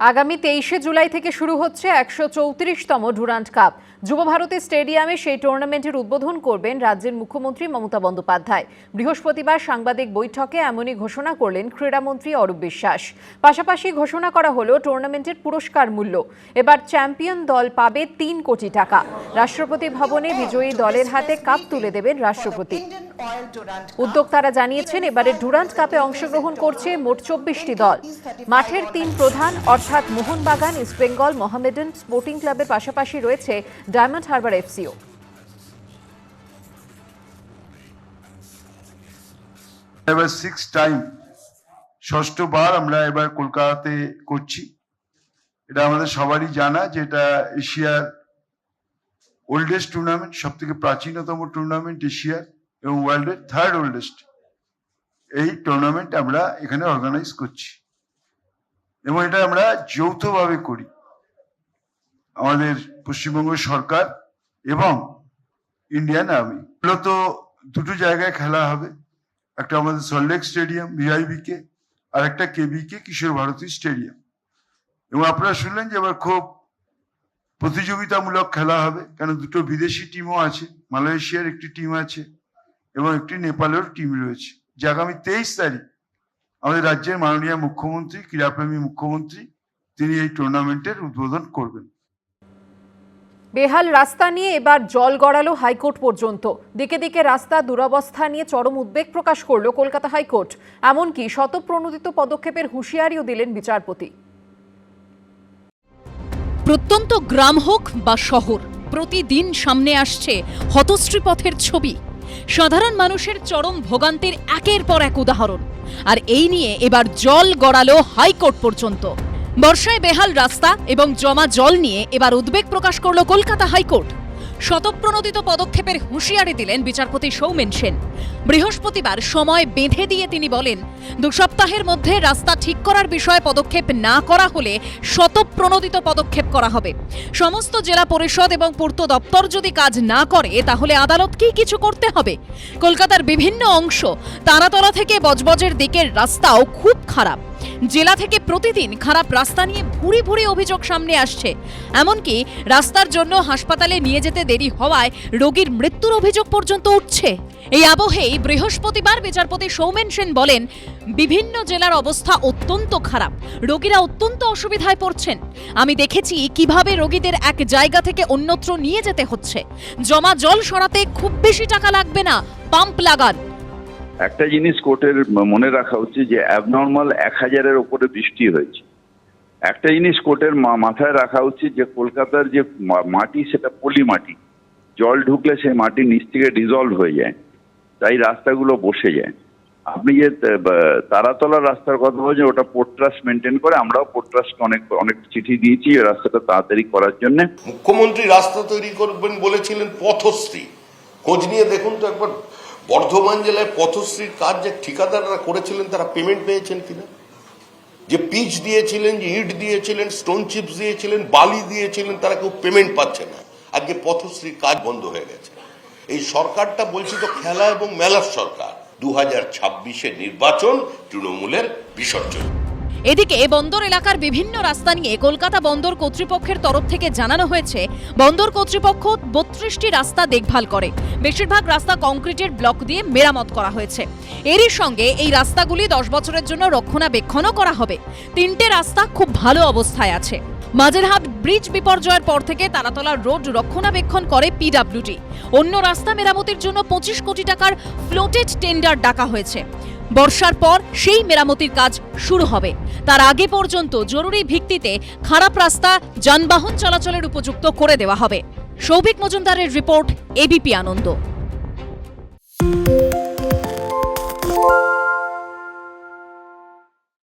আগামী তেইশে জুলাই থেকে শুরু হচ্ছে একশো চৌত্রিশতম ডুরান্ট কাপ। যুব ভারতী স্টেডিয়ামে সেই টুর্নামেন্টের উদ্বোধন করবেন রাজ্যের মুখ্যমন্ত্রী মমতা বন্দ্যোপাধ্যায়। বৃহস্পতিবার সাংবাদিক বৈঠকে এমনই ঘোষণা করলেন ক্রীড়ামন্ত্রী অরূপ বিশ্বাস। পাশাপাশি ঘোষণা করা হলো টুর্নামেন্টের পুরস্কার মূল্য। এবার চ্যাম্পিয়ন দল পাবে তিন কোটি টাকা। রাষ্ট্রপতি ভবনে বিজয়ী দলের হাতে কাপ তুলে দেবেন রাষ্ট্রপতি। উদ্যোক্তারা জানিয়েছেন, এবারে ডুরান্ট কাপে অংশগ্রহণ করছে মোট চব্বিশটি দল। মাঠের তিন প্রধান, অর্থাৎ মোহনবাগান ইস্টবেঙ্গল মোহামেডান স্পোর্টিং ক্লাবের পাশাপাশি রয়েছে ডায়মন্ড হারবার এফসিও। এবার সিক্স টাইম ষষ্ঠবার আমরা এবার কলকাতাতে করছি। এটা আমাদের সবারই জানা যে এটা এশিয়ার ওল্ডেস্ট টুর্নামেন্ট সব থেকে প্রাচীনতম টুর্নামেন্ট এশিয়ার এবং ওয়ার্ল্ডের থার্ড ওল্ডেস্ট এই টুর্নামেন্ট আমরা এখানে অর্গানাইজ করছি। এবং এটা আমরা যৌথভাবে করি। আমাদের পশ্চিমবঙ্গ সরকার এবং ইন্ডিয়ান আর্মি মূলত দুটো জায়গায় খেলা হবে। একটা আমাদের সল্টলেক স্টেডিয়াম ভিআইবি কে আর একটা কেবি কে কিশোর ভারতী স্টেডিয়াম এবং আপনারা শুনলেন যে এবার খুব প্রতিযোগিতামূলক খেলা হবে, কেন দুটো বিদেশি টিমও আছে, মালয়েশিয়ার একটি টিম আছে, এবং একটি নেপালের টিম রয়েছে। যে আগামী তেইশ তারিখ আমাদের রাজ্যের মাননীয় মুখ্যমন্ত্রী, ক্রীড়াপ্রেমী মুখ্যমন্ত্রী, তিনি এই টুর্নামেন্টের উদ্বোধন করবেন। বেহাল রাস্তা নিয়ে এবার জল গড়ালো হাইকোর্ট পর্যন্ত। দিকে দিকে রাস্তা দুরবস্থা নিয়ে চরম উদ্বেগ প্রকাশ করল কলকাতা হাইকোর্ট। এমনকি শতপ্রণোদিত পদক্ষেপের হুঁশিয়ারিও দিলেন বিচারপতি। প্রত্যন্ত গ্রাম হোক বা শহর, প্রতিদিন সামনে আসছে হতশ্রী পথের ছবি। সাধারণ মানুষের চরম ভোগান্তির একের পর এক উদাহরণ। আর এই নিয়ে এবার জল গড়ালো হাইকোর্ট পর্যন্ত। বর্ষায় বেহাল রাস্তা এবং জমা জল নিয়ে এবার উদ্বেগ প্রকাশ করল কলকাতা হাইকোর্ট। শতপ্রণোদিত পদক্ষেপের হুঁশিয়ারি দিলেন বিচারপতি সৌমেন সেন। বৃহস্পতিবার সময় বেঁধে দিয়ে তিনি বলেন, দু সপ্তাহের মধ্যে রাস্তা ঠিক করার বিষয়ে পদক্ষেপ না করা হলে শতপ্রণোদিত পদক্ষেপ করা হবে। সমস্ত জেলা পরিষদ এবং পূর্ত দপ্তর যদি কাজ না করে, তাহলে আদালতকেই কিছু করতে হবে? কলকাতার বিভিন্ন অংশ তারাতলা থেকে বজবজের দিকের রাস্তাও খুব খারাপ। জেলা থেকে প্রতিদিন খারাপ রাস্তা নিয়ে ভুরি ভুরি অভিযোগ সামনে আসছে। এমনকি রাস্তার জন্য হাসপাতালে নিয়ে যেতে দেরি হওয়ায় রোগীর মৃত্যুর অভিযোগ পর্যন্ত উঠছে। এই আবহেই বৃহস্পতিবার বিচারপতি সৌমেন সেন বলেন, বিভিন্ন জেলার অবস্থা অত্যন্ত খারাপ। রোগীরা অত্যন্ত অসুবিধায় পড়ছেন। আমি দেখেছি কীভাবে রোগীদের এক জায়গা থেকে অন্যত্র নিয়ে যেতে হচ্ছে। জমা জল সরাতে খুব বেশি টাকা লাগবে না। পাম্প লাগান। একটা জিনিস কোর্টের মনে রাখা উচিত যে অ্যাবনর্মাল এক হাজারের ওপরে বৃষ্টি হয়েছে। একটা জিনিস কোর্টের মাথায় রাখা উচিত যে কলকাতার যে মাটি সেটা পলি মাটি জল ঢুকলে সেই মাটি নিচ থেকে ডিজলভ হয়ে যায়। তাই রাস্তাগুলো বসে যায়। আপনি যে তারাতলার রাস্তার কথা বলছেন, ওটা পোর্ট্রাস্ট মেনটেন করে আমরাও পোর্ট্রাস্ট অনেক অনেক চিঠি দিয়েছি রাস্তাটা তাড়াতাড়ি করার জন্য। মুখ্যমন্ত্রী রাস্তা তৈরি করবেন বলেছিলেন পথশ্রী। খোঁজ নিয়ে দেখুন তো একবার বর্ধমান জেলায় পথশ্রীর কাজ যে ঠিকাদাররা করেছিলেন, তারা পেমেন্ট পেয়েছেন কিনা? যে পিচ দিয়েছিলেন, যে ইট দিয়েছিলেন স্টোন চিপস দিয়েছিলেন, বালি দিয়েছিলেন, তারা কেউ পেমেন্ট পাচ্ছে না। আজকে পথশ্রীর কাজ বন্ধ হয়ে গেছে। এই সরকারটা বলছি তো খেলা এবং মেলার সরকার। দু হাজার নির্বাচন, তৃণমূলের বিসর্জন। এদিকে বন্দর এলাকার বিভিন্ন রাস্তা নিয়ে কলকাতা বন্দর কর্তৃপক্ষের তরফ থেকে জানানো হয়েছে, বন্দর কর্তৃপক্ষ বত্রিশটি রাস্তা দেখভাল করে। বেশিরভাগ রাস্তা কংক্রিটের ব্লক দিয়ে মেরামত করা হয়েছে। এরই সঙ্গে এই রাস্তাগুলি দশ বছরের জন্য রক্ষণাবেক্ষণও করা হবে। তিনটে রাস্তা খুব ভালো অবস্থায় আছে। মাঝেরহাট ব্রিজ বিপর্যয়ের পর থেকে তারাতলা রোড রক্ষণাবেক্ষণ করে পিডাব্লিউডি অন্য রাস্তা মেরামতির জন্য পঁচিশ কোটি টাকার ফ্লোটেড টেন্ডার ডাকা হয়েছে। বর্ষার পর সেই মেরামতির কাজ শুরু হবে। তার আগে পর্যন্ত জরুরি ভিত্তিতে খারাপ রাস্তা যানবাহন চলাচলের উপযুক্ত করে দেওয়া হবে। সৌভিক মজুমদারের রিপোর্ট এবিপি আনন্দ।